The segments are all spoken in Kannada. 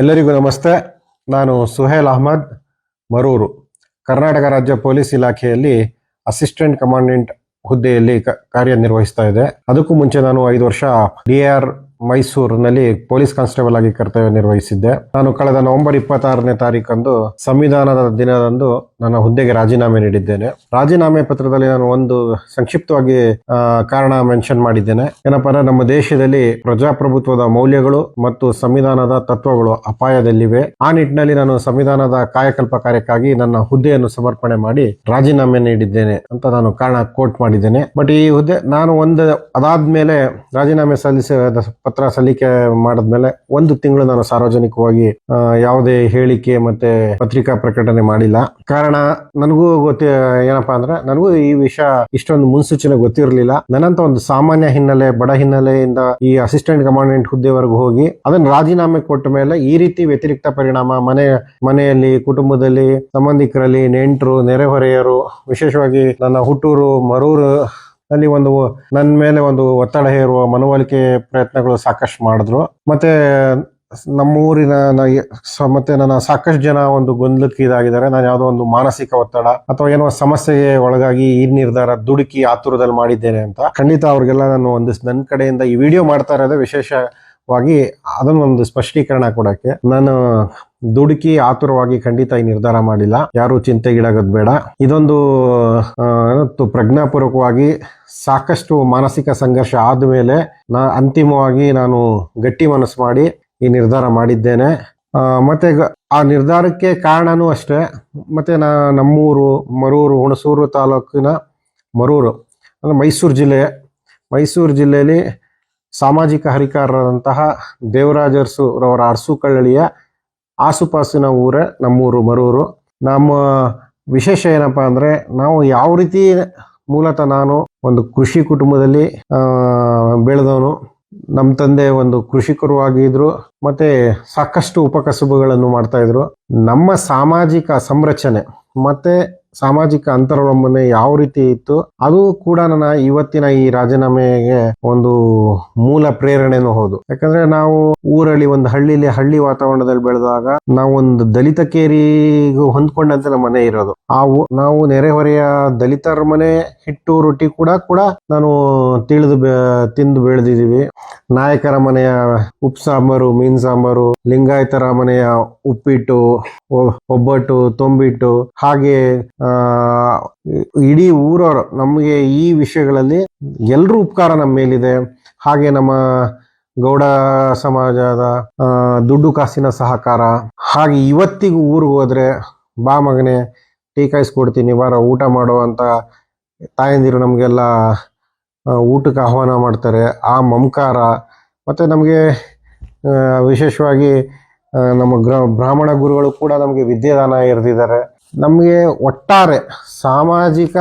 ಎಲ್ಲರಿಗೂ ನಮಸ್ತೆ. ನಾನು ಸುಹೇಲ್ ಅಹಮದ್, ಮರೂರು, ಕರ್ನಾಟಕ ರಾಜ್ಯ ಪೊಲೀಸ್ ಇಲಾಖೆಯಲ್ಲಿ ಅಸಿಸ್ಟೆಂಟ್ ಕಮಾಂಡೆಂಟ್ ಹುದ್ದೆಯಲ್ಲಿ ಕಾರ್ಯನಿರ್ವಹಿಸ್ತಾ ಇದೆ. ಅದಕ್ಕೂ ಮುಂಚೆ ನಾನು ಐದು ವರ್ಷ ಡಿ ಆರ್ ಮೈಸೂರಿನಲ್ಲಿ ಪೊಲೀಸ್ ಕಾನ್ಸ್ಟೇಬಲ್ ಆಗಿ ಕರ್ತವ್ಯ ನಿರ್ವಹಿಸಿದ್ದೆ. ನಾನು ಕಳೆದ ನವೆಂಬರ್ ಇಪ್ಪತ್ತಾರನೇ ತಾರೀಕಂದು ಸಂವಿಧಾನದ ದಿನದಂದು ನನ್ನ ಹುದ್ದೆಗೆ ರಾಜೀನಾಮೆ ನೀಡಿದ್ದೇನೆ. ರಾಜೀನಾಮೆ ಪತ್ರದಲ್ಲಿ ನಾನು ಒಂದು ಸಂಕ್ಷಿಪ್ತವಾಗಿ ಕಾರಣ ಮೆನ್ಷನ್ ಮಾಡಿದ್ದೇನೆ. ಏನಪ್ಪಾ ನಮ್ಮ ದೇಶದಲ್ಲಿ ಪ್ರಜಾಪ್ರಭುತ್ವದ ಮೌಲ್ಯಗಳು ಮತ್ತು ಸಂವಿಧಾನದ ತತ್ವಗಳು ಅಪಾಯದಲ್ಲಿವೆ. ಆ ನಿಟ್ಟಿನಲ್ಲಿ ನಾನು ಸಂವಿಧಾನದ ಕಾಯಕಲ್ಪ ಕಾರ್ಯಕ್ಕಾಗಿ ನನ್ನ ಹುದ್ದೆಯನ್ನು ಸಮರ್ಪಣೆ ಮಾಡಿ ರಾಜೀನಾಮೆ ನೀಡಿದ್ದೇನೆ ಅಂತ ನಾನು ಕಾರಣ ಕೋಟ್ ಮಾಡಿದ್ದೇನೆ. ಬಟ್ ಈ ಹುದ್ದೆ, ನಾನು ಒಂದು ಅದಾದ್ಮೇಲೆ ರಾಜೀನಾಮೆ ಸಲ್ಲಿಸಿದ ಪತ್ರ ಸಲ್ಲಿಕೆ ಮಾಡಿದ್ಮೇಲೆ ಒಂದು ತಿಂಗಳು ನಾನು ಸಾರ್ವಜನಿಕವಾಗಿ ಯಾವುದೇ ಹೇಳಿಕೆ ಮತ್ತೆ ಪತ್ರಿಕಾ ಪ್ರಕಟಣೆ ಮಾಡಿಲ್ಲ. ಕಾರಣ ನನಗೂ ಗೊತ್ತಿ, ಏನಪ್ಪಾ ಅಂದ್ರೆ ನನಗೂ ಈ ವಿಷಯ ಇಷ್ಟೊಂದು ಮುನ್ಸೂಚನೆ ಗೊತ್ತಿರಲಿಲ್ಲ. ನನ್ನಂತ ಒಂದು ಸಾಮಾನ್ಯ ಹಿನ್ನೆಲೆ, ಬಡ ಹಿನ್ನೆಲೆಯಿಂದ ಈ ಅಸಿಸ್ಟೆಂಟ್ ಕಮಾಂಡೆಂಟ್ ಹುದ್ದೆವರೆಗೂ ಹೋಗಿ ಅದನ್ನ ರಾಜೀನಾಮೆ ಕೊಟ್ಟ ಮೇಲೆ ಈ ರೀತಿ ವ್ಯತಿರಿಕ್ತ ಪರಿಣಾಮ ಮನೆ, ಮನೆಯಲ್ಲಿ, ಕುಟುಂಬದಲ್ಲಿ, ಸಂಬಂಧಿಕರಲ್ಲಿ, ನೆಂಟರು, ನೆರೆಹೊರೆಯರು, ವಿಶೇಷವಾಗಿ ನನ್ನ ಹುಟ್ಟೂರು, ಮರೂರು ಅಲ್ಲಿ ಒಂದು ನನ್ನ ಮೇಲೆ ಒಂದು ಒತ್ತಡ ಹೇರುವ ಮನವೊಲಿಕೆ ಪ್ರಯತ್ನಗಳು ಸಾಕಷ್ಟು ಮಾಡಿದ್ರು. ಮತ್ತೆ ನಮ್ಮೂರಿನ ಮತ್ತೆ ನನ್ನ ಸಾಕಷ್ಟು ಜನ ಒಂದು ಗೊಂದಲಕ್ಕೆ ಇದಾಗಿದ್ದಾರೆ ನಾನು ಯಾವುದೋ ಒಂದು ಮಾನಸಿಕ ಒತ್ತಡ ಅಥವಾ ಏನೋ ಸಮಸ್ಯೆಗೆ ಒಳಗಾಗಿ ಈ ನಿರ್ಧಾರ ದುಡುಕಿ ಆತುರದಲ್ಲಿ ಮಾಡಿದ್ದೇನೆ ಅಂತ ಖಂಡಿತ ಅವ್ರಿಗೆಲ್ಲ ನಾನು ಒಂದು ನನ್ನ ಕಡೆಯಿಂದ ಈ ವಿಡಿಯೋ ಮಾಡ್ತಾ ಇರೋದೇ ವಿಶೇಷವಾಗಿ ಅದನ್ನೊಂದು ಸ್ಪಷ್ಟೀಕರಣ ಕೊಡಕ್ಕೆ. ನಾನು ದುಡುಕಿ ಆತುರವಾಗಿ ಖಂಡಿತ ಈ ನಿರ್ಧಾರ ಮಾಡಿಲ್ಲ. ಯಾರು ಚಿಂತೆಗೀಡಾಗೋದು ಬೇಡ. ಇದೊಂದು ಪ್ರಜ್ಞಾಪೂರ್ವಕವಾಗಿ ಸಾಕಷ್ಟು ಮಾನಸಿಕ ಸಂಘರ್ಷ ಆದಮೇಲೆ ನಾ ಅಂತಿಮವಾಗಿ ನಾನು ಗಟ್ಟಿ ಮನಸ್ಸು ಮಾಡಿ ಈ ನಿರ್ಧಾರ ಮಾಡಿದ್ದೇನೆ. ಮತ್ತೆ ಆ ನಿರ್ಧಾರಕ್ಕೆ ಕಾರಣನೂ ಅಷ್ಟೇ. ಮತ್ತೆ ನಾ, ನಮ್ಮೂರು, ಮರೂರು, ಹುಣಸೂರು ತಾಲೂಕಿನ ಮರೂರು, ಅಂದ್ರೆ ಮೈಸೂರು ಜಿಲ್ಲೆ, ಮೈಸೂರು ಜಿಲ್ಲೆಯಲ್ಲಿ ಸಾಮಾಜಿಕ ಹರಿಕಾರರಂತಹ ದೇವರಾಜರ್ಸು ರವರ ಅರಸು ಕಳ್ಳಳಿಯ ಆಸುಪಾಸಿನ ಊರೇ ನಮ್ಮೂರು, ಮರೂರು. ನಮ್ಮ ವಿಶೇಷ ಏನಪ್ಪ ಅಂದ್ರೆ ನಾವು ಯಾವ ರೀತಿ ಮೂಲತಃ ನಾನು ಒಂದು ಕೃಷಿ ಕುಟುಂಬದಲ್ಲಿ ಬೆಳೆದವನು ನಮ್ಮ ತಂದೆ ಒಂದು ಕೃಷಿಕರು ಆಗಿದ್ರು ಮತ್ತೆ ಸಾಕಷ್ಟು ಉಪಕಸುಬುಗಳನ್ನು ಮಾಡ್ತಾ ಇದ್ರು. ನಮ್ಮ ಸಾಮಾಜಿಕ ಸಂರಚನೆ ಮತ್ತೆ ಸಾಮಾಜಿಕ ಅಂತರವಲಂಬನೆ ಯಾವ ರೀತಿ ಇತ್ತು, ಅದು ಕೂಡ ನನ್ನ ಇವತ್ತಿನ ಈ ರಾಜೀನಾಮೆಗೆ ಒಂದು ಮೂಲ ಪ್ರೇರಣೆನೂ ಹೌದು. ಯಾಕಂದ್ರೆ ನಾವು ಊರಲ್ಲಿ ಒಂದು ಹಳ್ಳಿಲಿ ಹಳ್ಳಿ ವಾತಾವರಣದಲ್ಲಿ ಬೆಳೆದಾಗ ನಾವು ಒಂದು ದಲಿತ ಕೇರಿಗೂ ಹೊಂದ್ಕೊಂಡಂತೆ ನಮ್ಮ ಮನೆ ಇರೋದು. ಆ ನಾವು ನೆರೆಹೊರೆಯ ದಲಿತರ ಮನೆ, ಹಿಟ್ಟು, ರೊಟ್ಟಿ ಕೂಡ ಕೂಡ ನಾನು ತಿಳಿದು ತಿಂದು ಬೆಳೆದಿದ್ದೀವಿ. ನಾಯಕರ ಮನೆಯ ಉಪ್ ಸಾಂಬಾರು, ಮೀನ್ ಸಾಂಬಾರು, ಲಿಂಗಾಯತರ ಮನೆಯ ಉಪ್ಪಿಟ್ಟು ಒಬ್ಬಟ್ಟು, ತೊಂಬಿಟ್ಟು, ಹಾಗೆ ಇಡೀ ಊರವರು ನಮಗೆ ಈ ವಿಷಯಗಳಲ್ಲಿ ಎಲ್ಲರೂ ಉಪಕಾರ ನಮ್ಮ ಮೇಲಿದೆ. ಹಾಗೆ ನಮ್ಮ ಗೌಡ ಸಮಾಜದ ದುಡ್ಡು ಕಾಸಿನ ಸಹಕಾರ. ಹಾಗೆ ಇವತ್ತಿಗೂ ಊರಿಗೆ ಹೋದ್ರೆ, ಬಾ ಮಗನೆ, ಟೀ ಕಾಯಿಸ್ಕೊಡ್ತೀನಿ ಬಾರ ಊಟ ಮಾಡೋ ಅಂತ ತಾಯಂದಿರು ನಮಗೆಲ್ಲ ಊಟಕ್ಕೆ ಆಹ್ವಾನ ಮಾಡ್ತಾರೆ. ಆ ಮಮಕಾರ, ಮತ್ತು ನಮಗೆ ವಿಶೇಷವಾಗಿ ನಮ್ಮ ಗ್ರ, ಬ್ರಾಹ್ಮಣ ಗುರುಗಳು ಕೂಡ ನಮಗೆ ವಿದ್ಯಾದಾನ ಎರೆದಿದ್ದಾರೆ. ನಮಗೆ ಒಟ್ಟಾರೆ ಸಾಮಾಜಿಕ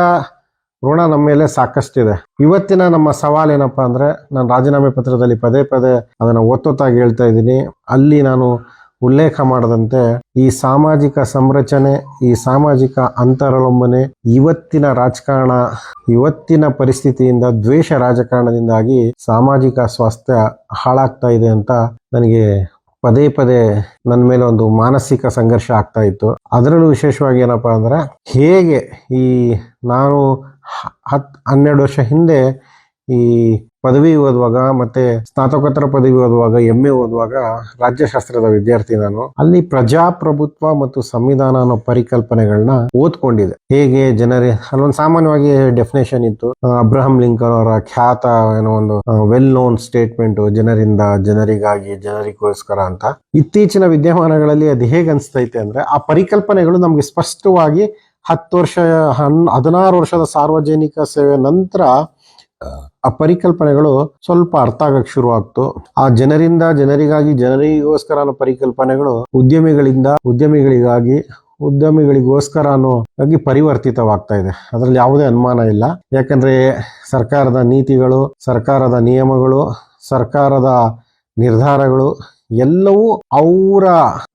ಋಣ ನಮ್ಮ ಮೇಲೆ ಸಾಕಷ್ಟಿದೆ. ಇವತ್ತಿನ ನಮ್ಮ ಸವಾಲೇನಪ್ಪ ಅಂದ್ರೆ, ನಾನು ರಾಜೀನಾಮೆ ಪತ್ರದಲ್ಲಿ ಪದೇ ಪದೇ ಅದನ್ನು ಒತ್ತೊತ್ತಾಗಿ ಹೇಳ್ತಾ ಇದ್ದೀನಿ. ಅಲ್ಲಿ ನಾನು ಉಲ್ಲೇಖ ಮಾಡದಂತೆ, ಈ ಸಾಮಾಜಿಕ ಸಂರಚನೆ, ಈ ಸಾಮಾಜಿಕ ಅಂತರಲಂಬನೆ ಇವತ್ತಿನ ರಾಜಕಾರಣ, ಇವತ್ತಿನ ಪರಿಸ್ಥಿತಿಯಿಂದ ದ್ವೇಷ ರಾಜಕಾರಣದಿಂದಾಗಿ ಸಾಮಾಜಿಕ ಸ್ವಾಸ್ಥ್ಯ ಹಾಳಾಗ್ತಾ ಇದೆ ಅಂತ ನನಗೆ ಪದೇ ಪದೇ ನನ್ನ ಮೇಲೆ ಒಂದು ಮಾನಸಿಕ ಸಂಘರ್ಷ ಆಗ್ತಾ ಇತ್ತು. ಅದರಲ್ಲೂ ವಿಶೇಷವಾಗಿ ಏನಪ್ಪ ಅಂದ್ರೆ ಹೇಗೆ ಈ ನಾನು ಹತ್ತು ಹತ್ ಹನ್ನೆರಡು ವರ್ಷ ಹಿಂದೆ ಈ ಪದವಿ ಓದುವಾಗ ಮತ್ತೆ ಸ್ನಾತಕೋತ್ತರ ಪದವಿ ಓದುವಾಗ ಎಂ ಎ ಓದುವಾಗ ರಾಜ್ಯಶಾಸ್ತ್ರದ ವಿದ್ಯಾರ್ಥಿ ನಾನು. ಅಲ್ಲಿ ಪ್ರಜಾಪ್ರಭುತ್ವ ಮತ್ತು ಸಂವಿಧಾನ ಅನ್ನೋ ಪರಿಕಲ್ಪನೆಗಳನ್ನ ಓದ್ಕೊಂಡಿದೆ ಹೇಗೆ ಜನರೇ, ಅಲ್ಲೊಂದು ಸಾಮಾನ್ಯವಾಗಿ ಡೆಫಿನೇಷನ್ ಇತ್ತು. ಅಬ್ರಹಂ ಲಿಂಕನ್ ಅವರ ಖ್ಯಾತ ಏನೋ ಒಂದು ವೆಲ್ ನೋನ್ ಸ್ಟೇಟ್ಮೆಂಟ್ ಜನರಿಂದ ಜನರಿಗಾಗಿ, ಜನರಿಗೋಸ್ಕರ ಅಂತ. ಇತ್ತೀಚಿನ ವಿದ್ಯಮಾನಗಳಲ್ಲಿ ಅದು ಹೇಗೆ ಅನಿಸ್ತೈತೆ ಅಂದ್ರೆ, ಆ ಪರಿಕಲ್ಪನೆಗಳು ನಮ್ಗೆ ಸ್ಪಷ್ಟವಾಗಿ ಹತ್ತು ವರ್ಷ, ಹನ್, ಹದಿನಾರು ವರ್ಷದ ಸಾರ್ವಜನಿಕ ಸೇವೆ ನಂತರ ಆ ಪರಿಕಲ್ಪನೆಗಳು ಸ್ವಲ್ಪ ಅರ್ಥ ಆಗಕ್ಕೆ ಶುರು ಆಗ್ತು. ಆ ಜನರಿಂದ, ಜನರಿಗಾಗಿ, ಜನರಿಗೋಸ್ಕರ ಅನ್ನೋ ಪರಿಕಲ್ಪನೆಗಳು ಉದ್ಯಮಿಗಳಿಂದ, ಉದ್ಯಮಿಗಳಿಗಾಗಿ, ಉದ್ಯಮಿಗಳಿಗೋಸ್ಕರ ಅನ್ನೋ ಆಗಿ ಪರಿವರ್ತಿತವಾಗ್ತಾ ಇದೆ. ಅದರಲ್ಲಿ ಯಾವುದೇ ಅನುಮಾನ ಇಲ್ಲ. ಯಾಕಂದ್ರೆ ಸರ್ಕಾರದ ನೀತಿಗಳು, ಸರ್ಕಾರದ ನಿಯಮಗಳು, ಸರ್ಕಾರದ ನಿರ್ಧಾರಗಳು ಎಲ್ಲವೂ ಅವರ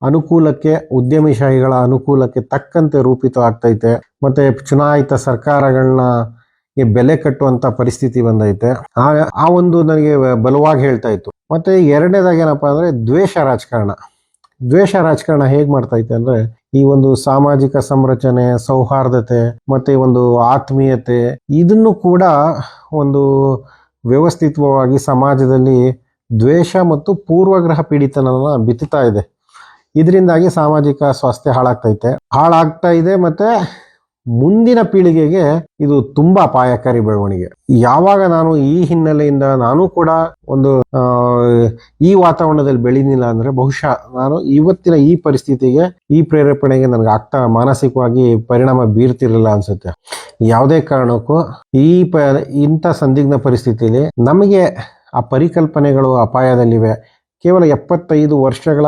ಅನುಕೂಲಕ್ಕೆ, ಉದ್ಯಮಿಶಾಹಿಗಳ ಅನುಕೂಲಕ್ಕೆ ತಕ್ಕಂತೆ ರೂಪಿತವಾಗ್ತೈತೆ. ಮತ್ತೆ ಚುನಾಯಿತ ಸರ್ಕಾರಗಳನ್ನ ಬೆಲೆ ಕಟ್ಟುವಂತ ಪರಿಸ್ಥಿತಿ ಬಂದೈತೆ. ಆ ಒಂದು ನನಗೆ ಬಲವಾಗಿ ಹೇಳ್ತಾ ಇತ್ತು. ಮತ್ತೆ ಎರಡನೇದಾಗಿ ಏನಪ್ಪಾ ಅಂದ್ರೆ ದ್ವೇಷ ರಾಜಕಾರಣ. ದ್ವೇಷ ರಾಜಕಾರಣ ಹೇಗ್ ಮಾಡ್ತೈತೆ ಅಂದ್ರೆ ಈ ಒಂದು ಸಾಮಾಜಿಕ ಸಂರಚನೆ, ಸೌಹಾರ್ದತೆ ಮತ್ತೆ ಒಂದು ಆತ್ಮೀಯತೆ ಇದನ್ನು ಕೂಡ ಒಂದು ವ್ಯವಸ್ಥಿತವಾಗಿ ಸಮಾಜದಲ್ಲಿ ದ್ವೇಷ ಮತ್ತು ಪೂರ್ವಗ್ರಹ ಪೀಡಿತನನ್ನ ಬಿತ್ತುತ್ತಾ ಇದೆ. ಇದರಿಂದಾಗಿ ಸಾಮಾಜಿಕ ಸ್ವಾಸ್ಥ್ಯ ಹಾಳಾಗ್ತೈತೆ. ಹಾಳಾಗ್ತಾ ಇದೆ ಮತ್ತೆ ಮುಂದಿನ ಪೀಳಿಗೆಗೆ ಇದು ತುಂಬಾ ಅಪಾಯಕಾರಿ ಬೆಳವಣಿಗೆ. ಯಾವಾಗ ನಾನು ಈ ಹಿನ್ನೆಲೆಯಿಂದ ನಾನು ಕೂಡ ಒಂದು ಈ ವಾತಾವರಣದಲ್ಲಿ ಬೆಳೀನಿಲ್ಲ ಅಂದ್ರೆ ಬಹುಶಃ ನಾನು ಇವತ್ತಿನ ಈ ಪರಿಸ್ಥಿತಿಗೆ, ಈ ಪ್ರೇರೇಪಣೆಗೆ ನನಗೆ ಆಗ್ತಾ ಮಾನಸಿಕವಾಗಿ ಪರಿಣಾಮ ಬೀರ್ತಿರಲಿಲ್ಲ ಅನ್ಸುತ್ತೆ. ಯಾವುದೇ ಕಾರಣಕ್ಕೂ ಈ ಪ, ಇಂಥ ಸಂದಿಗ್ಧ ಪರಿಸ್ಥಿತಿಯಲ್ಲಿ ನಮಗೆ ಆ ಪರಿಕಲ್ಪನೆಗಳು ಅಪಾಯದಲ್ಲಿವೆ. ಕೇವಲ ಎಪ್ಪತ್ತೈದು ವರ್ಷಗಳ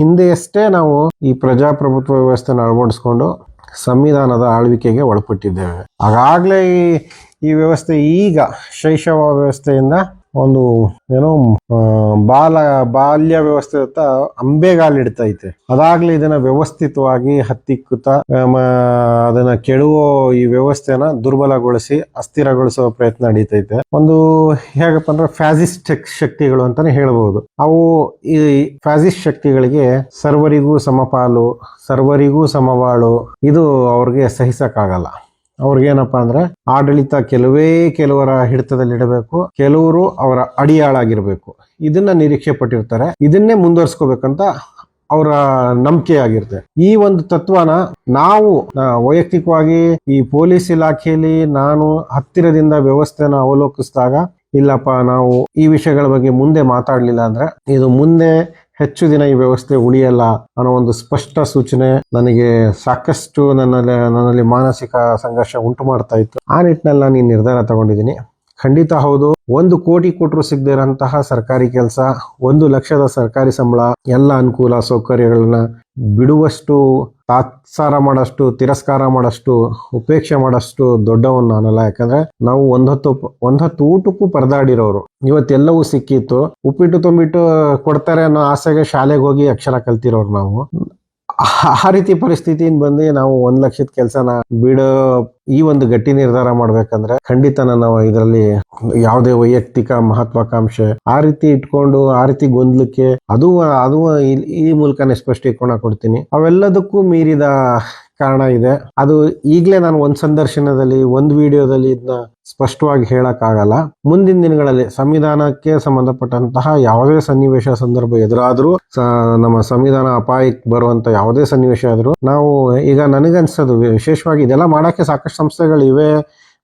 ಹಿಂದೆಯಷ್ಟೇ ನಾವು ಈ ಪ್ರಜಾಪ್ರಭುತ್ವ ವ್ಯವಸ್ಥೆನ ಅಳವಡಿಸ್ಕೊಂಡು ಸಂವಿಧಾನದ ಆಳ್ವಿಕೆಗೆ ಒಳಪಟ್ಟಿದ್ದೇವೆ. ಆಗಾಗಲೇ ಈ ಈ ವ್ಯವಸ್ಥೆ ಈಗ ಶೈಶವ ವ್ಯವಸ್ಥೆಯಿಂದ ಒಂದು, ಏನೋ ಬಾಲ, ಬಾಲ್ಯ ವ್ಯವಸ್ಥೆ ಅಂಬೆಗಾಲಿಡ್ತೈತೆ ಅದಾಗ್ಲಿ ಇದನ್ನ ವ್ಯವಸ್ಥಿತವಾಗಿ ಹತ್ತಿಕ್ಕುತ್ತ ಅದನ್ನ ಕೆಡುವ ಈ ವ್ಯವಸ್ಥೆನ ದುರ್ಬಲಗೊಳಿಸಿ ಅಸ್ಥಿರಗೊಳಿಸುವ ಪ್ರಯತ್ನ ನಡೀತೈತೆ. ಒಂದು, ಹೇಗಪ್ಪ ಅಂದ್ರೆ ಫ್ಯಾಸಿಸ್ಟ್ ಶಕ್ತಿಗಳು ಅಂತಾನೆ ಹೇಳಬಹುದು ಅವು ಈ ಫ್ಯಾಸಿಸ್ಟ್ ಶಕ್ತಿಗಳಿಗೆ ಸರ್ವರಿಗೂ ಸಮಪಾಲು, ಸರ್ವರಿಗೂ ಸಮವಾಳು, ಇದು ಅವ್ರಿಗೆ ಸಹಿಸಕ್ಕಾಗಲ್ಲ. ಅವ್ರಿಗೇನಪ್ಪ ಅಂದ್ರೆ ಆಡಳಿತ ಕೆಲವೇ ಕೆಲವರ ಹಿಡಿತದಲ್ಲಿಡಬೇಕು ಕೆಲವರು ಅವರ ಅಡಿಯಾಳಾಗಿರ್ಬೇಕು. ಇದನ್ನ ನಿರೀಕ್ಷೆ ಪಟ್ಟಿರ್ತಾರೆ. ಇದನ್ನೇ ಮುಂದುವರ್ಸ್ಕೋಬೇಕಂತ ಅವರ ನಂಬಿಕೆ ಆಗಿರುತ್ತೆ. ಈ ಒಂದು ತತ್ವನ ನಾವು ವೈಯಕ್ತಿಕವಾಗಿ ಈ ಪೊಲೀಸ್ ಇಲಾಖೆಯಲ್ಲಿ ನಾನು ಹತ್ತಿರದಿಂದ ವ್ಯವಸ್ಥೆನ ಅವಲೋಕಿಸಿದಾಗ, ಇಲ್ಲಪ್ಪ ನಾವು ಈ ವಿಷಯಗಳ ಬಗ್ಗೆ ಮುಂದೆ ಮಾತಾಡಲಿಲ್ಲ ಅಂದ್ರೆ, ಇದು ಮುಂದೆ ಹೆಚ್ಚು ದಿನ ಈ ವ್ಯವಸ್ಥೆ ಉಳಿಯಲ್ಲ ಅನ್ನೋ ಒಂದು ಸ್ಪಷ್ಟ ಸೂಚನೆ ನನಗೆ ಸಾಕಷ್ಟು ನನ್ನಲ್ಲಿ ನನ್ನಲ್ಲಿ ಮಾನಸಿಕ ಸಂಘರ್ಷ ಉಂಟು ಮಾಡ್ತಾ ಇತ್ತು. ಆ ನಿಟ್ಟಿನಲ್ಲಿ ನಾನು ಈ ನಿರ್ಧಾರ ತಗೊಂಡಿದ್ದೀನಿ. ಖಂಡಿತ ಹೌದು. ಒಂದು ಕೋಟಿ ಕೊಟ್ಟರು ಸಿಗದೇ ಇರೋಂತಹ ಸರ್ಕಾರಿ ಕೆಲಸ, ಒಂದು ಲಕ್ಷದ ಸರ್ಕಾರಿ ಸಂಬಳ, ಎಲ್ಲ ಅನುಕೂಲ ಸೌಕರ್ಯಗಳನ್ನ ಬಿಡುವಷ್ಟು, ತಾತ್ಸಾರ ಮಾಡಷ್ಟು, ತಿರಸ್ಕಾರ ಮಾಡಷ್ಟು, ಉಪೇಕ್ಷೆ ಮಾಡಷ್ಟು ದೊಡ್ಡವನ್ ನಾನಲ್ಲ. ಯಾಕಂದ್ರೆ ನಾವು ಒಂದೊತ್ತು ಒಂದೊತ್ತು ಊಟಕ್ಕೂ ಪರದಾಡಿರೋರು. ಇವತ್ತೆಲ್ಲವೂ ಸಿಕ್ಕಿತ್ತು. ಉಪ್ಪಿಟ್ಟು ತುಂಬಿಟ್ಟು ಕೊಡ್ತಾರೆ ಅನ್ನೋ ಆಸೆಗೆ ಶಾಲೆಗೆ ಹೋಗಿ ಅಕ್ಷರ ಕಲ್ತಿರೋರು ನಾವು. ಆ ರೀತಿ ಪರಿಸ್ಥಿತಿಯಿಂದ ಬಂದು ನಾವು ಒಂದ್ ಲಕ್ಷದ ಕೆಲಸನ ಬಿಡೋ ಈ ಒಂದು ಗಟ್ಟಿ ನಿರ್ಧಾರ ಮಾಡ್ಬೇಕಂದ್ರೆ ಖಂಡಿತ ನಾವು ಇದರಲ್ಲಿ ಯಾವುದೇ ವೈಯಕ್ತಿಕ ಮಹತ್ವಾಕಾಂಕ್ಷೆ ಆ ರೀತಿ ಇಟ್ಕೊಂಡು ಆ ರೀತಿ ಗೊಂದಲಕ್ಕೆ ಅದು ಅದು ಈ- ಈ ಮೂಲಕನೇ ಸ್ಪಷ್ಟೀಕರಣ ಕೊಡ್ತೀನಿ. ಅವೆಲ್ಲದಕ್ಕೂ ಮೀರಿದ ಕಾರಣ ಇದೆ. ಅದು ಈಗಲೇ ನಾನು ಒಂದು ಸಂದರ್ಶನದಲ್ಲಿ, ಒಂದು ವಿಡಿಯೋದಲ್ಲಿ ಇದನ್ನ ಸ್ಪಷ್ಟವಾಗಿ ಹೇಳಕ್ ಆಗಲ್ಲ ಮುಂದಿನ ದಿನಗಳಲ್ಲಿ ಸಂವಿಧಾನಕ್ಕೆ ಸಂಬಂಧಪಟ್ಟಂತಹ ಯಾವುದೇ ಸನ್ನಿವೇಶ ಸಂದರ್ಭ ಎದುರಾದ್ರೂ ನಮ್ಮ ಸಂವಿಧಾನ ಅಪಾಯಕ್ಕೆ ಬರುವಂತ ಯಾವುದೇ ಸನ್ನಿವೇಶ ಆದ್ರೂ, ನಾವು ಈಗ ನನಗನ್ಸೋದು ವಿಶೇಷವಾಗಿ ಇದೆಲ್ಲ ಮಾಡಕ್ಕೆ ಸಾಕಷ್ಟು ಸಂಸ್ಥೆಗಳು ಇವೆ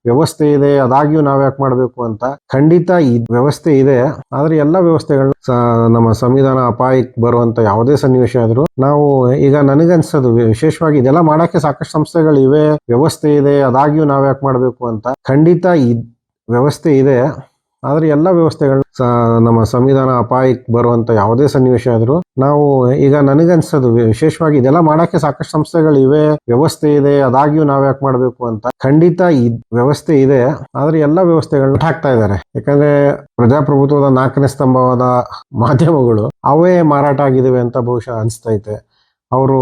ವ್ಯವಸ್ಥೆ ಇದೆ, ಅದಾಗ್ಯೂ ನಾವ್ ಯಾಕೆ ಮಾಡಬೇಕು ಅಂತ ಖಂಡಿತ ಈ ವ್ಯವಸ್ಥೆ ಇದೆ. ಆದ್ರೆ ಎಲ್ಲ ವ್ಯವಸ್ಥೆಗಳನ್ನ ನಮ್ಮ ಸಂವಿಧಾನ ಅಪಾಯಕ್ಕೆ ಬರುವಂತ ಯಾವುದೇ ಸನ್ನಿವೇಶ ಆದ್ರೂ ನಾವು ಈಗ ನನಗನ್ಸೋದು ವಿಶೇಷವಾಗಿ ಇದೆಲ್ಲ ಮಾಡಕ್ಕೆ ಸಾಕಷ್ಟು ಸಂಸ್ಥೆಗಳು ಇವೆ, ವ್ಯವಸ್ಥೆ ಇದೆ, ಅದಾಗ್ಯೂ ನಾವ್ ಯಾಕೆ ಮಾಡಬೇಕು ಅಂತ ಖಂಡಿತ ಈ ವ್ಯವಸ್ಥೆ ಇದೆ. ಆದ್ರೆ ಎಲ್ಲ ವ್ಯವಸ್ಥೆಗಳು ನಮ್ಮ ಸಂವಿಧಾನ ಅಪಾಯಕ್ಕೆ ಬರುವಂಥ ಯಾವುದೇ ಸನ್ನಿವೇಶ ಆದರೂ ನಾವು ಈಗ ನನಗನ್ಸೋದು ವಿಶೇಷವಾಗಿ ಇದೆಲ್ಲ ಮಾಡಕ್ಕೆ ಸಾಕಷ್ಟು ಸಂಸ್ಥೆಗಳು ಇವೆ, ವ್ಯವಸ್ಥೆ ಇದೆ, ಅದಾಗ್ಯೂ ನಾವು ಯಾಕೆ ಮಾಡಬೇಕು ಅಂತ. ಖಂಡಿತ ವ್ಯವಸ್ಥೆ ಇದೆ, ಆದರೆ ಎಲ್ಲ ವ್ಯವಸ್ಥೆಗಳನ್ನ ಹಾಕ್ತಾ ಇದ್ದಾರೆ ಯಾಕಂದ್ರೆ ಪ್ರಜಾಪ್ರಭುತ್ವದ ನಾಲ್ಕನೇ ಸ್ತಂಭವಾದ ಮಾಧ್ಯಮಗಳು ಅವೇ ಮಾರಾಟ ಆಗಿದ್ದಾವೆ ಅಂತ ಬಹುಶಃ ಅನಿಸ್ತೈತೆ. ಅವರು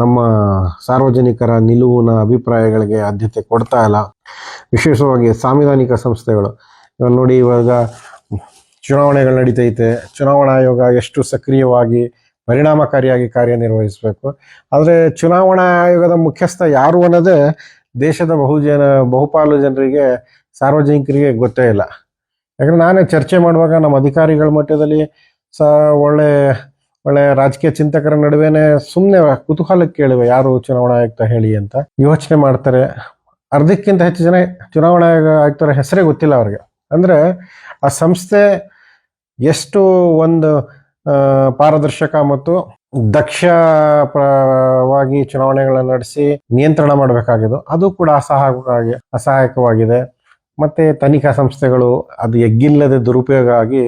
ನಮ್ಮ ಸಾರ್ವಜನಿಕರ ನಿಲುವಿನ ಅಭಿಪ್ರಾಯಗಳಿಗೆ ಆದ್ಯತೆ ಕೊಡ್ತಾ ಇಲ್ಲ. ವಿಶೇಷವಾಗಿ ಸಾಂವಿಧಾನಿಕ ಸಂಸ್ಥೆಗಳು. ಇವಾಗ ನೋಡಿ ಇವಾಗ ಚುನಾವಣೆಗಳು ನಡೀತೈತೆ. ಚುನಾವಣಾ ಆಯೋಗ ಎಷ್ಟು ಸಕ್ರಿಯವಾಗಿ, ಪರಿಣಾಮಕಾರಿಯಾಗಿ ಕಾರ್ಯನಿರ್ವಹಿಸಬೇಕು. ಆದರೆ ಚುನಾವಣಾ ಆಯೋಗದ ಮುಖ್ಯಸ್ಥ ಯಾರು ಅನ್ನೋದೇ ದೇಶದ ಬಹುಜನ, ಬಹುಪಾಲು ಜನರಿಗೆ, ಸಾರ್ವಜನಿಕರಿಗೆ ಗೊತ್ತೇ ಇಲ್ಲ. ಯಾಕಂದ್ರೆ ನಾನೇ ಚರ್ಚೆ ಮಾಡುವಾಗ ನಮ್ಮ ಅಧಿಕಾರಿಗಳ ಮಟ್ಟದಲ್ಲಿ ಸ ಒಳ್ಳೆ ಒಳ್ಳೆ ರಾಜಕೀಯ ಚಿಂತಕರ ನಡುವೆನೆ ಸುಮ್ಮನೆ ಕುತೂಹಲಕ್ಕೆ ಕೇಳುವೆ, ಯಾರು ಚುನಾವಣಾ ಆಯುಕ್ತ ಹೇಳಿ ಅಂತ. ಯೋಚನೆ ಮಾಡ್ತಾರೆ. ಅರ್ಧಕ್ಕಿಂತ ಹೆಚ್ಚು ಜನ ಚುನಾವಣಾ ಆಯೋಗ ಆಯುಕ್ತರ ಹೆಸರೇ ಗೊತ್ತಿಲ್ಲ ಅವ್ರಿಗೆ. ಅಂದ್ರೆ ಆ ಸಂಸ್ಥೆ ಎಷ್ಟು ಒಂದು ಪಾರದರ್ಶಕ ಮತ್ತು ದಕ್ಷವಾಗಿ ಚುನಾವಣೆಗಳನ್ನು ನಡೆಸಿ ನಿಯಂತ್ರಣ ಮಾಡಬೇಕಾಗಿದ್ದು, ಅದು ಕೂಡ ಅಸಹಾಯಕವಾಗಿ, ಅಸಹಾಯಕವಾಗಿದೆ. ಮತ್ತೆ ತನಿಖಾ ಸಂಸ್ಥೆಗಳು ಅದು ಎಗ್ಗಿಲ್ಲದೆ ದುರುಪಯೋಗ ಆಗಿ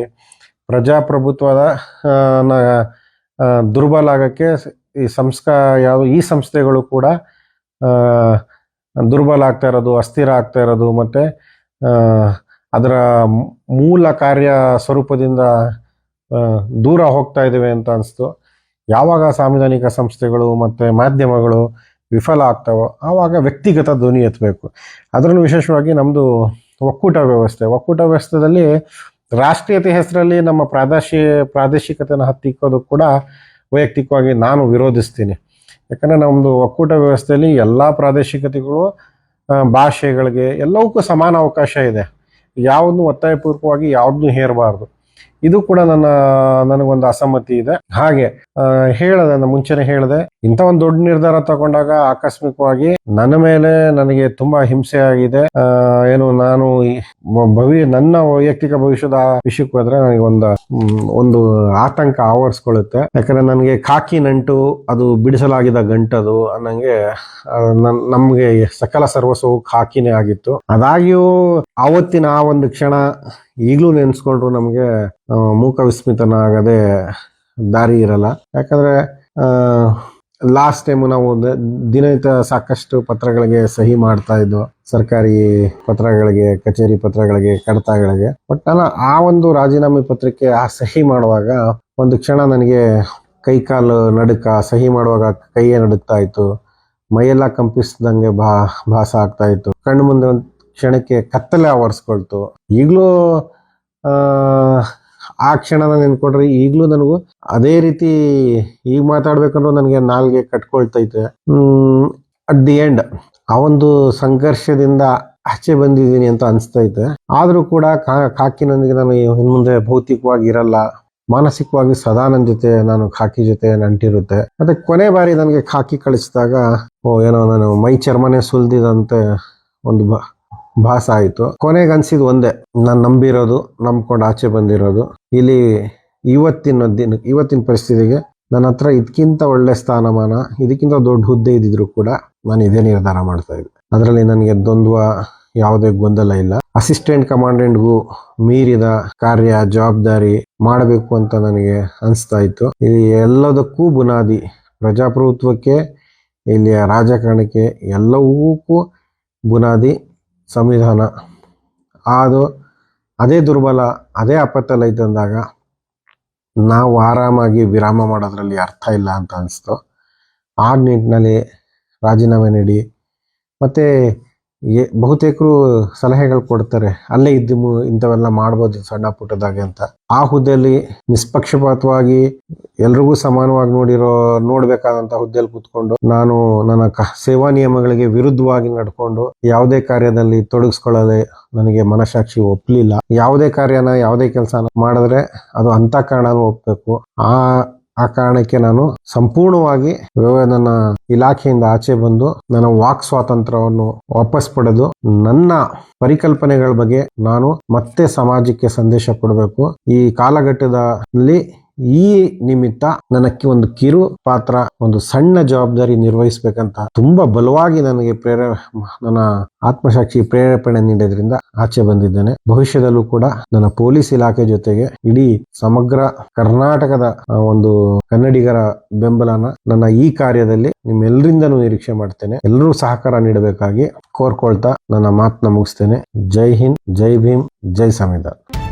ಪ್ರಜಾಪ್ರಭುತ್ವದ ದುರ್ಬಲ ಆಗಕ್ಕೆ ಈ ಸಂಸ್ಕಾ ಯಾವ ಈ ಸಂಸ್ಥೆಗಳು ಕೂಡ ದುರ್ಬಲ ಆಗ್ತಾ ಇರೋದು, ಅಸ್ಥಿರ ಆಗ್ತಾ ಇರೋದು, ಮತ್ತೆ ಅದರ ಮೂಲ ಕಾರ್ಯ ಸ್ವರೂಪದಿಂದ ದೂರ ಹೋಗ್ತಾ ಇದ್ದೇವೆ ಅಂತ ಅನಿಸ್ತು. ಯಾವಾಗ ಸಾಂವಿಧಾನಿಕ ಸಂಸ್ಥೆಗಳು ಮತ್ತು ಮಾಧ್ಯಮಗಳು ವಿಫಲ ಆಗ್ತಾವೋ ಆವಾಗ ವ್ಯಕ್ತಿಗತ ಧ್ವನಿ ಎತ್ತಬೇಕು. ಅದರಲ್ಲೂ ವಿಶೇಷವಾಗಿ ನಮ್ಮದು ಒಕ್ಕೂಟ ವ್ಯವಸ್ಥೆ. ಒಕ್ಕೂಟ ವ್ಯವಸ್ಥೆಯಲ್ಲಿ ರಾಷ್ಟ್ರೀಯತೆ ಹೆಸರಲ್ಲಿ ನಮ್ಮ ಪ್ರಾದೇಶಿ, ಪ್ರಾದೇಶಿಕತೆಯನ್ನು ಹತ್ತಿಕ್ಕೋದು ಕೂಡ ವೈಯಕ್ತಿಕವಾಗಿ ನಾನು ವಿರೋಧಿಸ್ತೀನಿ. ಯಾಕಂದರೆ ನಮ್ಮದು ಒಕ್ಕೂಟ ವ್ಯವಸ್ಥೆಯಲ್ಲಿ ಎಲ್ಲ ಪ್ರಾದೇಶಿಕತೆಗಳು ಭಾಷೆಗಳಿಗೆ ಎಲ್ಲವಕ್ಕೂ ಸಮಾನ ಅವಕಾಶ ಇದೆ. ಯಾವುದನ್ನು ಒತ್ತಾಯಪೂರ್ವಕವಾಗಿ ಯಾವುದನ್ನು ಹೇರಬಾರ್ದು. ಇದು ಕೂಡ ನನ್ನ ನನಗೊಂದು ಅಸಮ್ಮತಿ ಇದೆ. ಹಾಗೆ ಹೇಳದೆ ನಾನು ಮುಂಚೆನೆ ಹೇಳಿದೆ, ಇಂಥ ಒಂದು ದೊಡ್ಡ ನಿರ್ಧಾರ ತಗೊಂಡಾಗ ಆಕಸ್ಮಿಕವಾಗಿ ನನ್ನ ಮೇಲೆ ನನಗೆ ತುಂಬಾ ಹಿಂಸೆ ಆಗಿದೆ. ಏನು, ನಾನು ಭವಿ, ನನ್ನ ವೈಯಕ್ತಿಕ ಭವಿಷ್ಯದ ವಿಷಯಕ್ಕೆ ಹೋದ್ರೆ ನನಗೆ ಒಂದು ಒಂದು ಆತಂಕ ಆವರಿಸ್ಕೊಳ್ಳುತ್ತೆ. ಯಾಕಂದ್ರೆ ನನಗೆ ಖಾಕಿ ನಂಟು, ಅದು ಬಿಡಿಸಲಾಗಿದ್ದ ಗಂಟದು, ಅನ್ನಂಗೆ ನಮ್ಗೆ ಸಕಲ ಸರ್ವಸ್ವವು ಕಾಕಿನೇ ಆಗಿತ್ತು. ಅದಾಗಿಯೂ ಆವತ್ತಿನ ಆ ಒಂದು ಕ್ಷಣ ಈಗಲೂ ನೆನೆಸ್ಕೊಂಡ್ರು ನಮಗೆ ಮೂಕ ವಿಸ್ಮಿತನಾಗದೆ ದಾರಿ ಇರಲ್ಲ. ಯಾಕಂದ್ರೆ ಲಾಸ್ಟ್ ಟೈಮ್ ನಾವು ದಿನನಿತ್ಯ ಸಾಕಷ್ಟು ಪತ್ರಗಳಿಗೆ ಸಹಿ ಮಾಡ್ತಾ ಇದ್ವು. ಸರ್ಕಾರಿ ಪತ್ರಗಳಿಗೆ, ಕಚೇರಿ ಪತ್ರಗಳಿಗೆ, ಕಡತಗಳಿಗೆ. ಬಟ್ ನಾನು ಆ ಒಂದು ರಾಜೀನಾಮೆ ಪತ್ರಕ್ಕೆ ಆ ಸಹಿ ಮಾಡುವಾಗ ಒಂದು ಕ್ಷಣ ನನಗೆ ಕೈ ಕಾಲು ನಡುಕ, ಸಹಿ ಮಾಡುವಾಗ ಕೈಯೇ ನಡುಕ್ತಾ ಇತ್ತು. ಮೈಯೆಲ್ಲ ಕಂಪಿಸ್ದಂಗೆ ಭಾ, ಭಾಸ ಆಗ್ತಾ ಇತ್ತು. ಕಣ್ಣು ಮುಂದೆ ಒಂದು ಕ್ಷಣಕ್ಕೆ ಕತ್ತಲೆ ಆವರಿಸ್ಕೊಳ್ತು. ಈಗಲೂ ಆ ಕ್ಷಣನ ನೆನ್ಕೊಂಡ್ರೆ ಈಗಲೂ ನನಗೂ ಅದೇ ರೀತಿ ಈಗ ಮಾತಾಡ್ಬೇಕಂದ್ರೂ ನನಗೆ ನಾಲ್ಗೆ ಕಟ್ಕೊಳ್ತೈತೆ. ಅಟ್ ದಿ ಎಂಡ್ ಆ ಒಂದು ಸಂಘರ್ಷದಿಂದ ಆಚೆ ಬಂದಿದ್ದೀನಿ ಅಂತ ಅನಿಸ್ತೈತೆ. ಆದರೂ ಕೂಡ ಕಾಕಿನೊಂದಿಗೆ ನಾನು ಇನ್ನು ಮುಂದೆ ಭೌತಿಕವಾಗಿ ಇರಲ್ಲ. ಮಾನಸಿಕವಾಗಿ ಸದಾ ನನ್ನ ಜೊತೆ ನಾನು ಖಾಕಿ ಜೊತೆ ನಂಟಿರುತ್ತೆ. ಮತ್ತೆ ಕೊನೆ ಬಾರಿ ನನಗೆ ಖಾಕಿ ಕಳಿಸಿದಾಗ, ಓ, ಏನೋ ನಾನು ಮೈ ಚರ್ಮನೆ ಸುಲ್ದಿದಂತೆ ಒಂದು ಭಾಸ ಆಯಿತು. ಕೊನೆಗೆ ಅನ್ಸಿದ್ ಒಂದೇ, ನಾನು ನಂಬಿರೋದು, ನಂಬ್ಕೊಂಡು ಆಚೆ ಬಂದಿರೋದು. ಇಲ್ಲಿ ಇವತ್ತಿನ ದಿನ, ಇವತ್ತಿನ ಪರಿಸ್ಥಿತಿಗೆ ನನ್ನ ಹತ್ರ ಇದಕ್ಕಿಂತ ಒಳ್ಳೆ ಸ್ಥಾನಮಾನ, ಇದಕ್ಕಿಂತ ದೊಡ್ಡ ಹುದ್ದೆ ಇದ್ದಿದ್ರು ಕೂಡ ನಾನು ಇದೇ ನಿರ್ಧಾರ ಮಾಡ್ತಾ ಇದ್ದೆ. ಅದರಲ್ಲಿ ನನಗೆ ದ್ವಂದ್ವ ಯಾವುದೇ ಗೊಂದಲ ಇಲ್ಲ. ಅಸಿಸ್ಟೆಂಟ್ ಕಮಾಂಡೆಂಟ್ಗೂ ಮೀರಿದ ಕಾರ್ಯ, ಜವಾಬ್ದಾರಿ ಮಾಡಬೇಕು ಅಂತ ನನಗೆ ಅನಿಸ್ತಾ ಇತ್ತು. ಇಲ್ಲಿ ಎಲ್ಲದಕ್ಕೂ ಬುನಾದಿ, ಪ್ರಜಾಪ್ರಭುತ್ವಕ್ಕೆ, ಇಲ್ಲಿಯ ರಾಜಕಾರಣಕ್ಕೆ ಎಲ್ಲವಕ್ಕೂ ಬುನಾದಿ, ಸಂವಿಧಾನ. ಅದು ಅದೇ ದುರ್ಬಲ, ಅದೇ ಅಪತ್ತಲ ಇದ್ದಂದಾಗ ನಾವು ಆರಾಮಾಗಿ ವಿರಾಮ ಮಾಡೋದ್ರಲ್ಲಿ ಅರ್ಥ ಇಲ್ಲ ಅಂತ ಅನಿಸ್ತು. ಆ ನಿಟ್ಟಿನಲ್ಲಿ ರಾಜೀನಾಮೆ ನೀಡಿ ಮತ್ತು ಎ ಬಹುತೇಕರು ಸಲಹೆಗಳು ಕೊಡ್ತಾರೆ. ಅಲ್ಲೇ ಇದ್ದು ಇಂಥವೆಲ್ಲ ಮಾಡ್ಬೋದು ಸಣ್ಣ ಪುಟ್ಟದಾಗೆ ಅಂತ. ಆ ಹುದ್ದೆಯಲ್ಲಿ ನಿಷ್ಪಕ್ಷಪಾತವಾಗಿ ಎಲ್ರಿಗೂ ಸಮಾನವಾಗಿ ನೋಡಿರೋ, ನೋಡ್ಬೇಕಾದಂತ ಹುದ್ದೆಯಲ್ಲಿ ಕೂತ್ಕೊಂಡು ನಾನು ನನ್ನ ಸೇವಾ ನಿಯಮಗಳಿಗೆ ವಿರುದ್ಧವಾಗಿ ನಡ್ಕೊಂಡು ಯಾವುದೇ ಕಾರ್ಯದಲ್ಲಿ ತೊಡಗಿಸ್ಕೊಳ್ಳದೆ ನನಗೆ ಮನಸಾಕ್ಷಿ ಒಪ್ಪಲಿಲ್ಲ ಯಾವುದೇ ಕಾರ್ಯನ, ಯಾವುದೇ ಕೆಲಸನ ಮಾಡಿದ್ರೆ ಅದು ಅಂತ ಕಾರಣನೂ ಒಪ್ಪಬೇಕು ಆ ಆ ಕಾರಣಕ್ಕೆ ನಾನು ಸಂಪೂರ್ಣವಾಗಿ ನನ್ನ ಇಲಾಖೆಯಿಂದ ಆಚೆ ಬಂದು ನನ್ನ ವಾಕ್ ಸ್ವಾತಂತ್ರ್ಯವನ್ನು ವಾಪಸ್ ಪಡೆದು ನನ್ನ ಪರಿಕಲ್ಪನೆಗಳ ಬಗ್ಗೆ ನಾನು ಮತ್ತೆ ಸಮಾಜಕ್ಕೆ ಸಂದೇಶ ಕೊಡಬೇಕು. ಈ ಕಾಲಘಟ್ಟದಲ್ಲಿ ಈ ನಿಮಿತ್ತ ನನಗೆ ಒಂದು ಕಿರು ಪಾತ್ರ, ಒಂದು ಸಣ್ಣ ಜವಾಬ್ದಾರಿ ನಿರ್ವಹಿಸಬೇಕಂತ ತುಂಬಾ ಬಲವಾಗಿ ನನಗೆ ಪ್ರೇರ, ನನ್ನ ಆತ್ಮಸಾಕ್ಷಿ ಪ್ರೇರೇಪಣೆ ನೀಡೋದ್ರಿಂದ ಆಚೆ ಬಂದಿದ್ದೇನೆ. ಭವಿಷ್ಯದಲ್ಲೂ ಕೂಡ ನನ್ನ ಪೊಲೀಸ್ ಇಲಾಖೆ ಜೊತೆಗೆ ಇಡೀ ಸಮಗ್ರ ಕರ್ನಾಟಕದ ಒಂದು ಕನ್ನಡಿಗರ ಬೆಂಬಲನ ನನ್ನ ಈ ಕಾರ್ಯದಲ್ಲಿ ನಿಮ್ಮೆಲ್ಲರಿಂದನೂ ನಿರೀಕ್ಷೆ ಮಾಡ್ತೇನೆ. ಎಲ್ಲರೂ ಸಹಕಾರ ನೀಡಬೇಕಾಗಿ ಕೋರ್ಕೊಳ್ತಾ ನನ್ನ ಮಾತನ್ನ ಮುಗಿಸ್ತೇನೆ. ಜೈ ಹಿಂದ್, ಜೈ ಭೀಮ್, ಜೈ ಸಂವಿಧಾನ್.